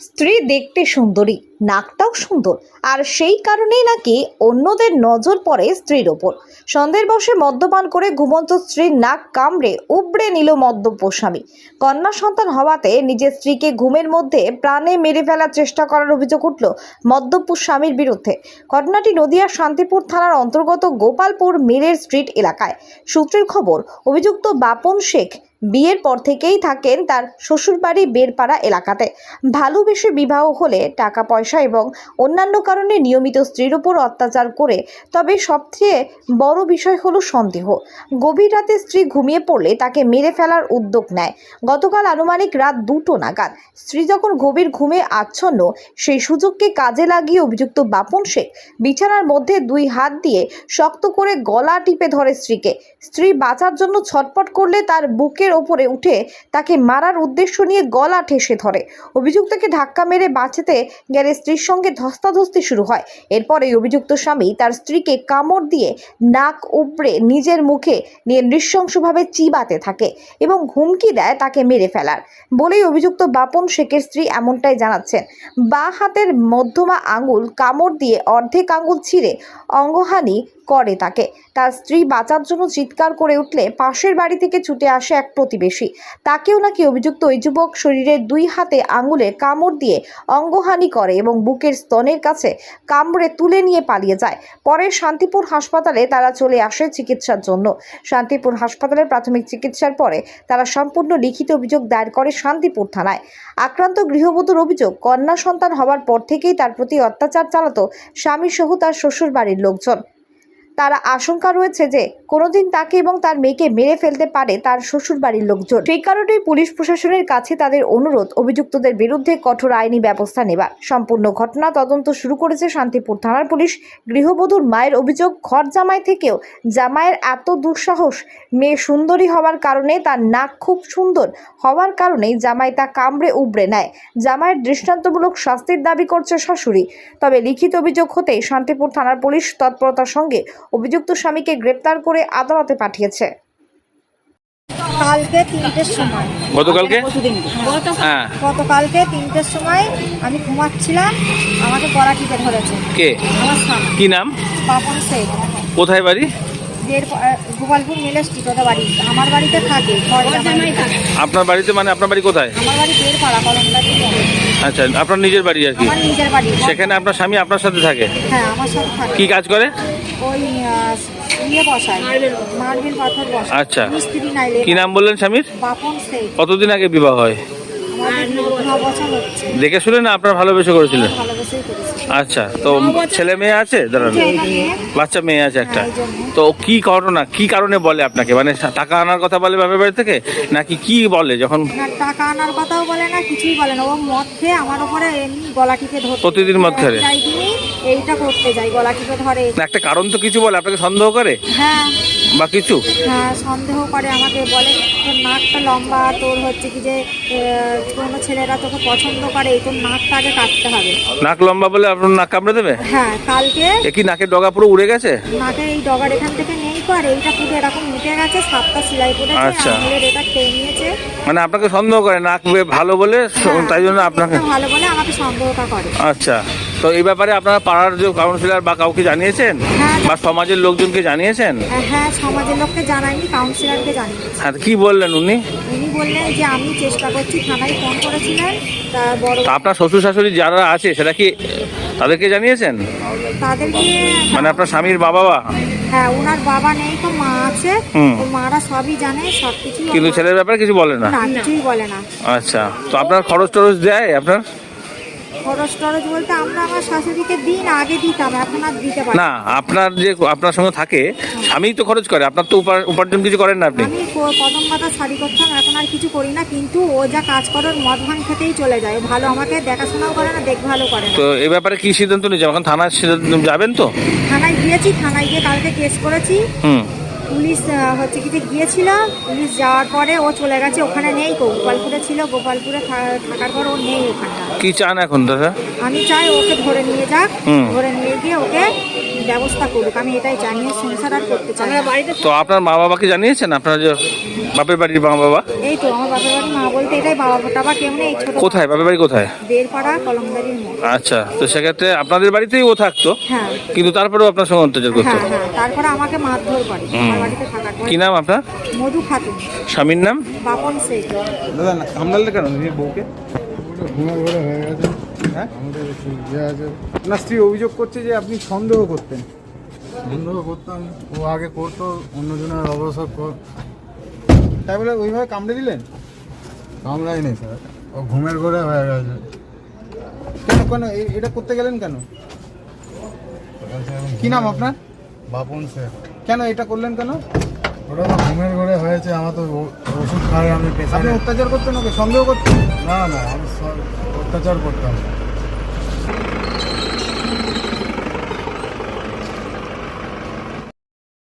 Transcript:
স্ত্রী দেখতে সুন্দরী, নাকটাও সুন্দর। আর সেই কারণেই নাকি অন্যদের নজর পড়ে স্ত্রীর ওপর। সন্ধ্যের বসে মদ্যপান করে ঘুমন্ত স্ত্রীর নাক কামড়ে উবড়ে নিল মদ্যপ স্বামী। কন্যা সন্তান হওয়াতে নিজের স্ত্রীকে ঘুমের মধ্যে প্রাণে মেরে ফেলার চেষ্টা করার অভিযোগ উঠল মদ্যপ স্বামীর বিরুদ্ধে। ঘটনাটি নদিয়ার শান্তিপুর থানার অন্তর্গত গোপালপুর মিলের স্ট্রিট এলাকায়। সূত্রের খবর, অভিযুক্ত বাপন শেখ বিয়ের পর থেকেই থাকেন তার শ্বশুরবাড়ি বেরপাড়া এলাকাতে। ভালোবেসে বিবাহ হলে টাকা, পয়সা এবং অন্যান্য কারণে নিয়মিত স্ত্রীর উপর অত্যাচার করে, তবে সবচেয়ে বড় বিষয় হলো সন্দেহ। গভীর রাতে স্ত্রী ঘুমিয়ে পড়লে তাকে মেরে ফেলার উদ্যোগ নেয়। গতকাল আনুমানিক রাত দুটো নাগাদ স্ত্রী যখন গভীর ঘুমে আচ্ছন্ন, সেই সুযোগকে কাজে লাগিয়ে অভিযুক্ত বাপন শেখ বিছানার মধ্যে দুই হাত দিয়ে শক্ত করে গলা টিপে ধরে স্ত্রীকে। স্ত্রী বাঁচার জন্য ছটপট করলে তার বুকের ওপরে উঠে তাকে মারার উদ্দেশ্য নিয়ে গলা ঠেসে ধরে। অভিযুক্তকে ধাক্কা মেরে বাঁচাতে গেলে স্ত্রীর সঙ্গে ধস্তাধস্তি শুরু হয়। এরপরে অভিযুক্ত স্বামী তার স্ত্রীকে কামড় দিয়ে নাক উপড়ে নিজের মুখে নিয়ে নৃশংসভাবে চিবাতে থাকে এবং হুমকি দেয় তাকে মেরে ফেলার। বলেই অভিযুক্ত বাপন শেখের স্ত্রী এমনটাই জানাচ্ছেন। বা হাতের মধ্যমা আঙুল কামড় দিয়ে অর্ধেক আঙুল ছিঁড়ে অঙ্গহানি করে তাকে। তার স্ত্রী বাঁচার জন্য চিৎকার করে উঠলে পাশের বাড়ি থেকে ছুটে আসে এক প্রতিবেশী। তাকেও নাকি অভিযুক্ত ওই যুবক শরীরের দুই হাতে আঙুলে কামড় দিয়ে অঙ্গহানি করে এবং বুকের স্তনের কাছে কামড়ে তুলে নিয়ে পালিয়ে যায়। পরে শান্তিপুর হাসপাতালে তারা চলে আসে চিকিৎসার জন্য। শান্তিপুর হাসপাতালের প্রাথমিক চিকিৎসার পরে তারা সম্পূর্ণ লিখিত অভিযোগ দায়ের করে শান্তিপুর থানায়। আক্রান্ত গৃহবধূর অভিযোগ, কন্যা সন্তান হওয়ার পর থেকেই তার প্রতি অত্যাচার চালাতো স্বামী সহ তার শ্বশুর বাড়ির লোকজন। তারা আশঙ্কা রয়েছে যে কোনোদিন তাকে এবং তার মেয়েকে মেরে ফেলতে পারে তার শ্বশুর বাড়ির লোকজন। সেই কারণেই পুলিশ প্রশাসনের কাছে তাদের অনুরোধ, অভিযুক্তদের বিরুদ্ধে কঠোর আইনি ব্যবস্থা নেবার। সম্পূর্ণ ঘটনা তদন্ত শুরু করেছে শান্তিপুর থানার পুলিশ। গৃহবধূর মায়ের অভিযোগ, ঘর জামাই থেকেও জামাইয়ের এত দুঃসাহস, মেয়ে সুন্দরী হওয়ার কারণে তার নাক খুব সুন্দর হওয়ার কারণেই জামাই তা কামড়ে উবড়ে নেয়। জামাইয়ের দৃষ্টান্তমূলক শাস্তির দাবি করছে শাশুড়ি। তবে লিখিত অভিযোগ হতেই শান্তিপুর থানার পুলিশ তৎপরতার সঙ্গে অভিযুক্ত স্বামীকে গ্রেপ্তার করে আদালতে পাঠিয়েছে। কালকে তিনটের সময়। গতকালকে? হ্যাঁ। গতকালকে তিনটের সময় আমি ঘুমাচ্ছিলাম আমাকে গলা ধরেছে। কে? আমার স্বামী। কি নাম? পাপন শেখ কোথায় বাড়ি? গোপালপুর মিলে স্ট্রিট ওদের বাড়ি। আমার বাড়িতে থাকে ঘর জামাই থাকে। আপনার বাড়িতে মানে আপনার বাড়ি কোথায়? আমার বাড়ি দের কলমদারি আচ্ছা আপনার নিজের বাড়ি আর কি? আমার নিজের বাড়ি সেখানে আপনার স্বামী আপনার সাথে থাকে? হ্যাঁ আমার সাথে থাকে। কি কাজ করে? ওই ইয়ে বসায় মার্বেল পাথর বসায়। আচ্ছা। মিস্ত্রি কি নাম বললেন স্বামীর? বাপন কতদিন আগে বিবাহ হয়? দেখে শুনে না আপনার ভালোবেসে করেছিলেন? ভালোবেসেই আচ্ছা তো ছেলে মেয়ে আছে? দাঁড়ান। বাচ্চা মেয়ে আছে একটা। তো কি ঘটনা কি কারণে বলে আপনাকে? মানে টাকা আনার কথা বলে বাপের বাড়ি থেকে? নাকি কি বলে যখন টাকা আনার কথাও বলে না কিছুই বলে না। ও মদ খেয়ে আমার উপরে গলা টিপে ধরতে প্রতিদিন মদ? এইটা করতে যাই গলা টিপে ধরে একটা কারণ তো কিছু বলে আপনাকে সন্দেহ করে? হ্যাঁ। বা কিছু? হ্যাঁ সন্দেহ করে আমাকে বলে তোর নাকটা লম্বা তোর হচ্ছে কি যে কোনো ছেলেরা তোকে পছন্দ করে তোর নাকটা আগে কাটতে হবে। নাক লম্বা বলে আপনার নাক কামড়ে দেবে? হ্যাঁ কালকে এ কি নাকের ডগা পুরো উড়ে গেছে? নাকে এই ডগার এখান থেকে নেই তো আর এইটা পুরো এরকম উঠে গেছে সাতটা সেলাই পড়েছে আচ্ছা। এটা খেয়ে নিয়েছে। মানে আপনাকে সন্দেহ করে নাক ভালো বলে হ্যাঁ, তাই জন্য আপনাকে ভালো বলে আমাকে সন্দেহটা করে। আচ্ছা। তো এই ব্যাপারে আপনারা পাড়ার যে কাউন্সিলর বা কাউকে জানিয়েছেন? হ্যাঁ। বা সমাজের লোকজনকে জানিয়েছেন? আহ, হ্যাঁ সমাজের লোককে জানাইনি কাউন্সিলরকে জানিয়েছি। হ্যাঁ কি বললেন উনি? উনি বললেন যে আমি চেষ্টা করছি থানায় ফোন করেছিলেন তা বড় আপনার শ্বশুর শাশুড়ি যারা আছে সেটা কি তাদেরকে জানিয়েছেন? তাদেরকে মানে আপনার স্বামীর বাবা বা হ্যাঁ ওনার বাবা নেই তো মা আছে। মারা সবই জানে সব কিছু কিন্তু ছেলের ব্যাপারে কিছু বলে না? না কিছুই বলে না। আচ্ছা তো আপনার খরচ টরচ দেয় আপনার? খরচ টরচ বলতে আমরা আমার শাশুড়িকে দিন আগে দিতাম এখন আর দিতে পারি না। না। আপনার যে আপনার সঙ্গে থাকে স্বামীই তো খরচ করে আপনার তো উপা- উপার্জন কিছু করেন না আপনি? আমি ক- প্রথম কথা শাড়ি করতাম এখন আর কিছু করি না কিন্তু ও যা কাজ করে ওর মদ ভাঙ খেতেই চলে যায়। ও ভালো আমাকে দেখাশোনাও করে না দেখভালও করে না। তো এই ব্যাপারে কি সিদ্ধান্ত নিয়েছে এখন থানার সিদ্ধান্ত যাবেন তো? থানায় গিয়েছি থানায় গিয়ে কালকে কেস করেছি। হুম। পুলিশ হচ্ছে কি যে গিয়েছিল পুলিশ যাওয়ার পরে ও চলে গেছে ওখানে নেই তো গোপালপুরে ছিল গোপালপুরে থা- থাকার পর ও নেই ওখানটা কি চান এখন দাদা? আমি চাই ওকে ধরে নিয়ে যাক হুম। ধরে নিয়ে গিয়ে ওকে ব্যবস্থা করুক আমি এটাই জানিয়ে নিয়ে সংসার আর করতে চাই তো আপনার মা বাবাকে জানিয়েছেন? আপনার যে বাপের বাড়ির মা বাবা এই তো আমার বাপের বাড়ির মা বলতে এটাই বাবা টাবা কেউ নেই ছোট কোথায়? বাড়ি কোথায়? বেরপাড়া কলমদারির মোড়। আচ্ছা তো সেক্ষেত্রে আপনাদের বাড়িতেই ও থাকতো হ্যাঁ। কিন্তু তারপরেও আপনার সঙ্গে অত্যাচার করতো? হ্যাঁ হ্যাঁ তারপরে আমাকে মারধর করে আমার বাড়িতে থাকার পরে। কি নাম আপনার? মধু খাতুন। স্বামীর নাম? বাপন দাদা না কেন? নিজের বউকে? ঘরে হয়ে গেছে। হ্যাঁ? আমাদের একটু ইয়ে আছে। না স্ত্রী অভিযোগ করছে যে আপনি সন্দেহ করতেন। বন্ধ করতাম। ও আগে করতো অন্যজনের অবসর কর। তাই বলে ওইভাবে কামড়ে দিলেন? কামড়াইনি স্যার। ও ঘুমের ঘরে হয়ে গেছে। কেন কেন এটা করতে গেলেন কেন? কি নাম আপনার? বাপন স্যার। কেন এটা করলেন কেন? ওটা তো ঘুমের ঘরে হয়েছে আমার তো ওষুধ খাই আমি আপনি অত্যাচার করতেন ওকে? সন্দেহ করতেন না না আমি অত্যাচার করতাম।